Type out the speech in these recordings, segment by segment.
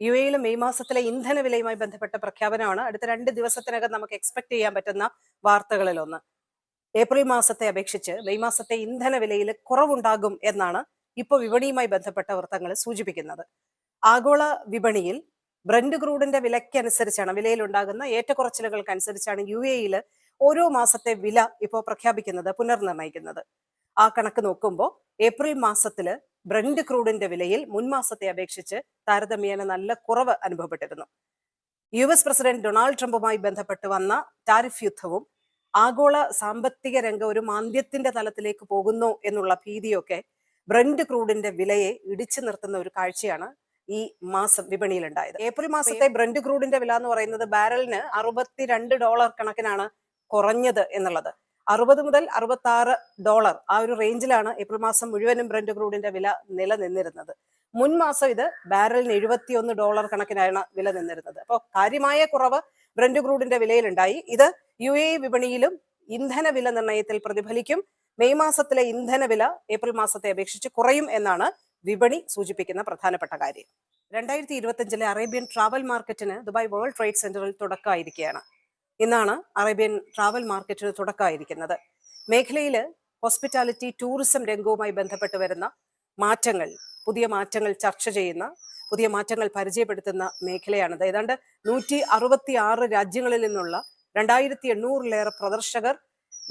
U എയിലും May മാസത്തിലെ ഇന്ധന വിലയുമായി ബന്ധപ്പെട്ട പ്രഖ്യാപനമാണ്. അടുത്ത രണ്ട് ദിവസത്തിനകം നമുക്ക് എക്സ്പെക്ട് ചെയ്യാൻ പറ്റുന്ന വാർത്തകളിലൊന്ന്. ഏപ്രിൽ മാസത്തെ അപേക്ഷിച്ച് മെയ് മാസത്തെ ഇന്ധന വിലയിൽ കുറവുണ്ടാകും എന്നാണ് ഇപ്പോൾ വിപണിയുമായി ബന്ധപ്പെട്ട വൃത്തങ്ങൾ സൂചിപ്പിക്കുന്നത്. ആഗോള വിപണിയിൽ ബ്രന്റ് ക്രൂഡിന്റെ വിലയ്ക്കനുസരിച്ചാണ് വിലയിൽ ഉണ്ടാകുന്ന ഏറ്റക്കുറച്ചിലുകൾക്കനുസരിച്ചാണ് യു എയിൽ ഓരോ മാസത്തെ വില ഇപ്പോൾ പ്രഖ്യാപിക്കുന്നത് പുനർനിർണയിക്കുന്നത് ആ കണക്ക് നോക്കുമ്പോൾ ഏപ്രിൽ മാസത്തിൽ ബ്രന്റ് ക്രൂഡിന്റെ വിലയിൽ മുൻമാസത്തെ അപേക്ഷിച്ച് താരതമ്യേന നല്ല കുറവ് അനുഭവപ്പെട്ടിരുന്നു. യു എസ് പ്രസിഡന്റ് ഡൊണാൾഡ് ട്രംപുമായി ബന്ധപ്പെട്ട് വന്ന ടാരിഫ് യുദ്ധവും ആഗോള സാമ്പത്തിക രംഗം ഒരു മാന്ദ്യത്തിന്റെ തലത്തിലേക്ക് പോകുന്നു എന്നുള്ള ഭീതിയൊക്കെ ബ്രണ്ട് ക്രൂഡിന്റെ വിലയെ ഇടിച്ചു നിർത്തുന്ന ഒരു കാഴ്ചയാണ് ഈ മാസം വിപണിയിൽ ഉണ്ടായത് ഏപ്രിൽ മാസത്തെ ബ്രണ്ട് ക്രൂഡിന്റെ വില എന്ന് പറയുന്നത് ബാരലിന് അറുപത്തിരണ്ട് ഡോളർ കണക്കിനാണ് കുറഞ്ഞത് എന്നുള്ളത്. അറുപത് മുതൽ അറുപത്തി ആറ് ഡോളർ ആ ഒരു റേഞ്ചിലാണ് ഏപ്രിൽ മാസം മുഴുവനും ബ്രന്റ് ക്രൂഡിന്റെ വില നിലനിന്നിരുന്നത്. മുൻ മാസം ഇത് ബാരലിന് എഴുപത്തിയൊന്ന് ഡോളർ കണക്കിനാണ് വില നിന്നിരുന്നത്. അപ്പോൾ കാര്യമായ കുറവ് ബ്രന്റ് ക്രൂഡിന്റെ വിലയിലുണ്ടായി. ഇത് യു എ വിപണിയിലും ഇന്ധന വില നിർണയത്തിൽ പ്രതിഫലിക്കും. മെയ് മാസത്തിലെ ഇന്ധന വില ഏപ്രിൽ മാസത്തെ അപേക്ഷിച്ച് കുറയും എന്നാണ് വിപണി സൂചിപ്പിക്കുന്ന പ്രധാനപ്പെട്ട കാര്യം. രണ്ടായിരത്തി ഇരുപത്തിയഞ്ചിലെ അറേബ്യൻ ട്രാവൽ മാർക്കറ്റിന് ദുബായ് വേൾഡ് ട്രേഡ് സെന്ററിൽ തുടക്കമായിരിക്കുകയാണ്. ഇന്നാണ് അറേബ്യൻ ട്രാവൽ മാർക്കറ്റിന് തുടക്കമായിരിക്കുന്നത്. മേഖലയിൽ ഹോസ്പിറ്റാലിറ്റി ടൂറിസം രംഗവുമായി ബന്ധപ്പെട്ട് വരുന്ന മാറ്റങ്ങൾ പുതിയ മാറ്റങ്ങൾ ചർച്ച ചെയ്യുന്ന പുതിയ മാറ്റങ്ങൾ പരിചയപ്പെടുത്തുന്ന മേഖലയാണിത്. ഏതാണ്ട് നൂറ്റി അറുപത്തി ആറ് രാജ്യങ്ങളിൽ നിന്നുള്ള രണ്ടായിരത്തി എണ്ണൂറിലേറെ പ്രദർശകർ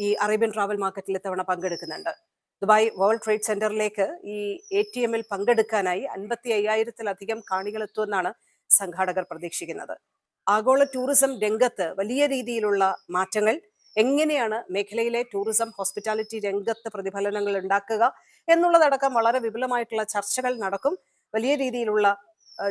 ഈ അറേബ്യൻ ട്രാവൽ മാർക്കറ്റിൽ ഇത്തവണ പങ്കെടുക്കുന്നുണ്ട്. ദുബായ് വേൾഡ് ട്രേഡ് സെന്ററിലേക്ക് ഈ എ ടി എമ്മിൽ പങ്കെടുക്കാനായി അൻപത്തി അയ്യായിരത്തിലധികം കാണികളെത്തുമെന്നാണ് സംഘാടകർ പ്രതീക്ഷിക്കുന്നത്. ആഗോള ടൂറിസം രംഗത്ത് വലിയ രീതിയിലുള്ള മാറ്റങ്ങൾ എങ്ങനെയാണ് മേഖലയിലെ ടൂറിസം ഹോസ്പിറ്റാലിറ്റി രംഗത്ത് പ്രതിഫലനങ്ങൾ ഉണ്ടാക്കുക എന്നുള്ളതടക്കം വളരെ വിപുലമായിട്ടുള്ള ചർച്ചകൾ നടക്കും. വലിയ രീതിയിലുള്ള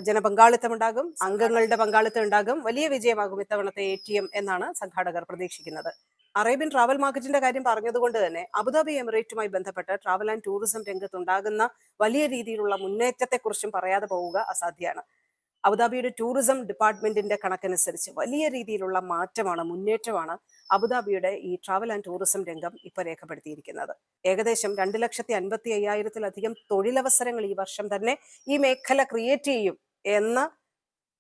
ജനപങ്കാളിത്തം ഉണ്ടാകും അംഗങ്ങളുടെ പങ്കാളിത്തം ഉണ്ടാകും വലിയ വിജയമാകും ഇത്തവണത്തെ എ ടി എം എന്നാണ് സംഘാടകർ പ്രതീക്ഷിക്കുന്നത്. അറേബ്യൻ ട്രാവൽ മാർക്കറ്റിന്റെ കാര്യം പറഞ്ഞതുകൊണ്ട് തന്നെ അബുദാബി എമിറേറ്റുമായി ബന്ധപ്പെട്ട് ട്രാവൽ ആൻഡ് ടൂറിസം രംഗത്തുണ്ടാകുന്ന വലിയ രീതിയിലുള്ള മുന്നേറ്റത്തെക്കുറിച്ചും പറയാതെ പോവുക അസാധ്യമാണ്. അബുദാബിയുടെ ടൂറിസം ഡിപ്പാർട്ട്മെന്റിന്റെ കണക്കനുസരിച്ച് വലിയ രീതിയിലുള്ള മാറ്റമാണ് മുന്നേറ്റമാണ് അബുദാബിയുടെ ഈ ട്രാവൽ ആൻഡ് ടൂറിസം രംഗം ഇപ്പോൾ രേഖപ്പെടുത്തിയിരിക്കുന്നത്. ഏകദേശം രണ്ട് ലക്ഷത്തി അൻപത്തി അയ്യായിരത്തിലധികം തൊഴിലവസരങ്ങൾ ഈ വർഷം തന്നെ ഈ മേഖല ക്രിയേറ്റ് ചെയ്യും എന്ന്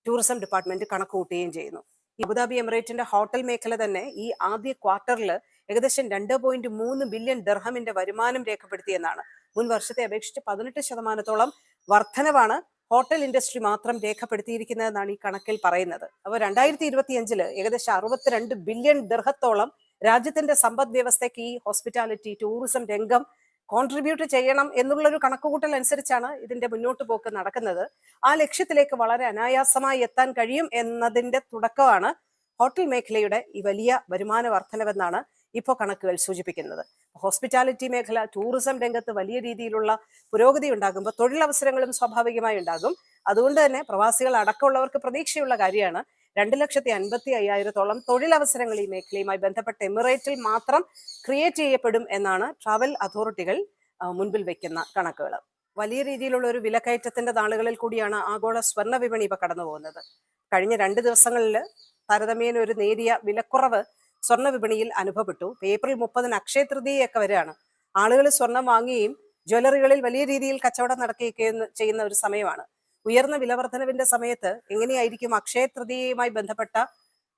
ടൂറിസം ഡിപ്പാർട്ട്മെന്റ് കണക്ക് കൂട്ടുകയും ചെയ്യുന്നു അബുദാബി എമിറേറ്റിന്റെ ഹോട്ടൽ മേഖല തന്നെ ഈ ആദ്യ ക്വാർട്ടറിൽ ഏകദേശം രണ്ട് പോയിന്റ് മൂന്ന് ബില്യൺ ദർഹമിന്റെ വരുമാനം രേഖപ്പെടുത്തിയെന്നാണ്. മുൻ വർഷത്തെ അപേക്ഷിച്ച് പതിനെട്ട് ശതമാനത്തോളം വർധനവാണ് ഹോട്ടൽ ഇൻഡസ്ട്രി മാത്രം രേഖപ്പെടുത്തിയിരിക്കുന്നതെന്നാണ് ഈ കണക്കിൽ പറയുന്നത്. അപ്പോൾ രണ്ടായിരത്തി ഇരുപത്തിയഞ്ചിൽ ഏകദേശം അറുപത്തിരണ്ട് ബില്യൺ ദർഹത്തോളം രാജ്യത്തിന്റെ സമ്പദ് വ്യവസ്ഥയ്ക്ക് ഈ ഹോസ്പിറ്റാലിറ്റി ടൂറിസം രംഗം കോൺട്രിബ്യൂട്ട് ചെയ്യണം എന്നുള്ളൊരു കണക്കുകൂട്ടൽ അനുസരിച്ചാണ് ഇതിന്റെ മുന്നോട്ട് പോക്ക് നടക്കുന്നത്. ആ ലക്ഷ്യത്തിലേക്ക് വളരെ അനായാസമായി എത്താൻ കഴിയും എന്നതിന്റെ തുടക്കമാണ് ഹോട്ടൽ മേഖലയുടെ ഈ വലിയ വരുമാന വർധനവെന്നാണ് ഇപ്പോൾ കണക്കുകൾ സൂചിപ്പിക്കുന്നത്. ഹോസ്പിറ്റാലിറ്റി മേഖല ടൂറിസം രംഗത്ത് വലിയ രീതിയിലുള്ള പുരോഗതി ഉണ്ടാകുമ്പോൾ തൊഴിലവസരങ്ങളും സ്വാഭാവികമായി ഉണ്ടാകും. അതുകൊണ്ട് തന്നെ പ്രവാസികൾ അടക്കമുള്ളവർക്ക് പ്രതീക്ഷയുള്ള കാര്യമാണ്. രണ്ട് ലക്ഷത്തി അൻപത്തി അയ്യായിരത്തോളം തൊഴിലവസരങ്ങൾ ഈ മേഖലയുമായി ബന്ധപ്പെട്ട എമിറേറ്റിൽ മാത്രം ക്രിയേറ്റ് ചെയ്യപ്പെടും എന്നാണ് ട്രാവൽ അതോറിറ്റികൾ മുൻപിൽ വെക്കുന്ന കണക്കുകൾ. വലിയ രീതിയിലുള്ള ഒരു വിലക്കയറ്റത്തിന്റെ നാളുകളിൽ കൂടിയാണ് ആഗോള സ്വർണ വിപണി ഇപ്പൊ കടന്നു പോകുന്നത് കഴിഞ്ഞ രണ്ട് ദിവസങ്ങളിൽ താരതമ്യേന ഒരു നേരിയ വിലക്കുറവ് സ്വർണ വിപണിയിൽ അനുഭവപ്പെട്ടു. ഏപ്രിൽ മുപ്പതിന് അക്ഷയ തൃതീയൊക്കെ വരെയാണ്. ആളുകൾ സ്വർണം വാങ്ങുകയും ജ്വല്ലറികളിൽ വലിയ രീതിയിൽ കച്ചവടം നടക്കുകയും ചെയ്യുന്ന ഒരു സമയമാണ്. ഉയർന്ന വിലവർദ്ധനവിന്റെ സമയത്ത് എങ്ങനെയായിരിക്കും അക്ഷയ തൃതീയയുമായി ബന്ധപ്പെട്ട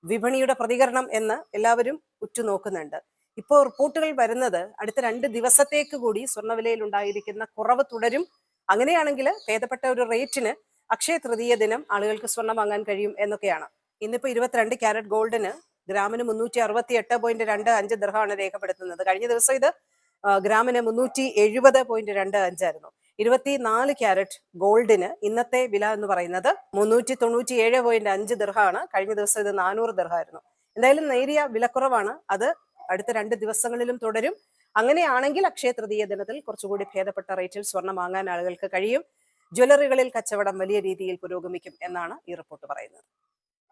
വിപണിയുടെ പ്രതികരണം എന്ന് എല്ലാവരും ഉറ്റുനോക്കുന്നുണ്ട്. ഇപ്പോൾ റിപ്പോർട്ടുകൾ വരുന്നത് അടുത്ത രണ്ട് ദിവസത്തേക്ക് കൂടി സ്വർണവിലയിൽ ഉണ്ടായിരിക്കുന്ന കുറവ് തുടരും. അങ്ങനെയാണെങ്കിൽ ഭേദപ്പെട്ട ഒരു റേറ്റിന് അക്ഷയ തൃതീയ ദിനം ആളുകൾക്ക് സ്വർണം വാങ്ങാൻ കഴിയും എന്നൊക്കെയാണ്. ഇന്നിപ്പോ ഇരുപത്തിരണ്ട് ക്യാരറ്റ് ഗോൾഡിന് ഗ്രാമിന് മുന്നൂറ്റി അറുപത്തി എട്ട് പോയിന്റ് രണ്ട് അഞ്ച് ദൃഹമാണ് രേഖപ്പെടുത്തുന്നത്. കഴിഞ്ഞ ദിവസം ഇത് ഗ്രാമിന് മുന്നൂറ്റി എഴുപത് പോയിന്റ് രണ്ട് അഞ്ചായിരുന്നു. ഇരുപത്തിനാല് ക്യാരറ്റ് ഗോൾഡിന് ഇന്നത്തെ വില എന്ന് പറയുന്നത് മുന്നൂറ്റി തൊണ്ണൂറ്റി ഏഴ് പോയിന്റ് അഞ്ച് ദൃഹമാണ് കഴിഞ്ഞ ദിവസം ഇത് നാനൂറ് ദൃഹമായിരുന്നു എന്തായാലും നേരിയ വിലക്കുറവാണ്. അത് അടുത്ത രണ്ട് ദിവസങ്ങളിലും തുടരും. അങ്ങനെയാണെങ്കിൽ അക്ഷയ തൃതീയ ദിനത്തിൽ കുറച്ചുകൂടി ഭേദപ്പെട്ട റേറ്റിൽ സ്വർണം വാങ്ങാൻ ആളുകൾക്ക് കഴിയും. ജ്വല്ലറികളിൽ കച്ചവടം വലിയ രീതിയിൽ പുരോഗമിക്കും എന്നാണ് ഈ റിപ്പോർട്ട് പറയുന്നത്.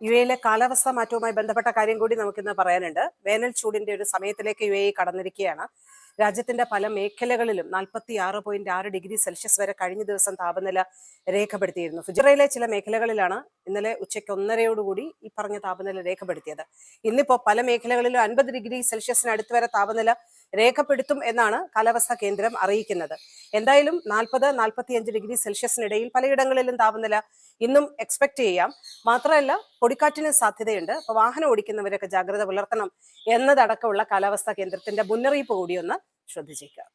യു എയിലെ കാലാവസ്ഥാ മാറ്റവുമായി ബന്ധപ്പെട്ട കാര്യം കൂടി നമുക്കിന്ന് പറയാനുണ്ട്. വേനൽ ചൂടിന്റെ ഒരു സമയത്തിലേക്ക് യു എ കടന്നിരിക്കുകയാണ്. രാജ്യത്തിന്റെ പല മേഖലകളിലും നാൽപ്പത്തി ആറ് പോയിന്റ് ആറ് ഡിഗ്രി സെൽഷ്യസ് വരെ കഴിഞ്ഞ ദിവസം താപനില രേഖപ്പെടുത്തിയിരുന്നു. ഫുജറയിലെ ചില മേഖലകളിലാണ് ഇന്നലെ ഉച്ചയ്ക്ക് ഒന്നരയോടുകൂടി ഈ പറഞ്ഞ താപനില രേഖപ്പെടുത്തിയത്. ഇന്നിപ്പോ പല മേഖലകളിലും അൻപത് ഡിഗ്രി സെൽഷ്യസിന് അടുത്ത് വരെ താപനില രേഖപ്പെടുത്തും എന്നാണ് കാലാവസ്ഥാ കേന്ദ്രം അറിയിക്കുന്നത്. എന്തായാലും നാൽപ്പത് നാൽപ്പത്തിയഞ്ച് ഡിഗ്രി സെൽഷ്യസിനിടയിൽ പലയിടങ്ങളിലും താപനില ഇന്നും എക്സ്പെക്ട് ചെയ്യാം. മാത്രമല്ല പൊടിക്കാറ്റിന് സാധ്യതയുണ്ട്. അപ്പൊ വാഹനം ഓടിക്കുന്നവരൊക്കെ ജാഗ്രത പുലർത്തണം എന്നതടക്കമുള്ള കാലാവസ്ഥാ കേന്ദ്രത്തിന്റെ മുന്നറിയിപ്പ് കൂടിയൊന്ന് ശ്രദ്ധിച്ചേക്കുക.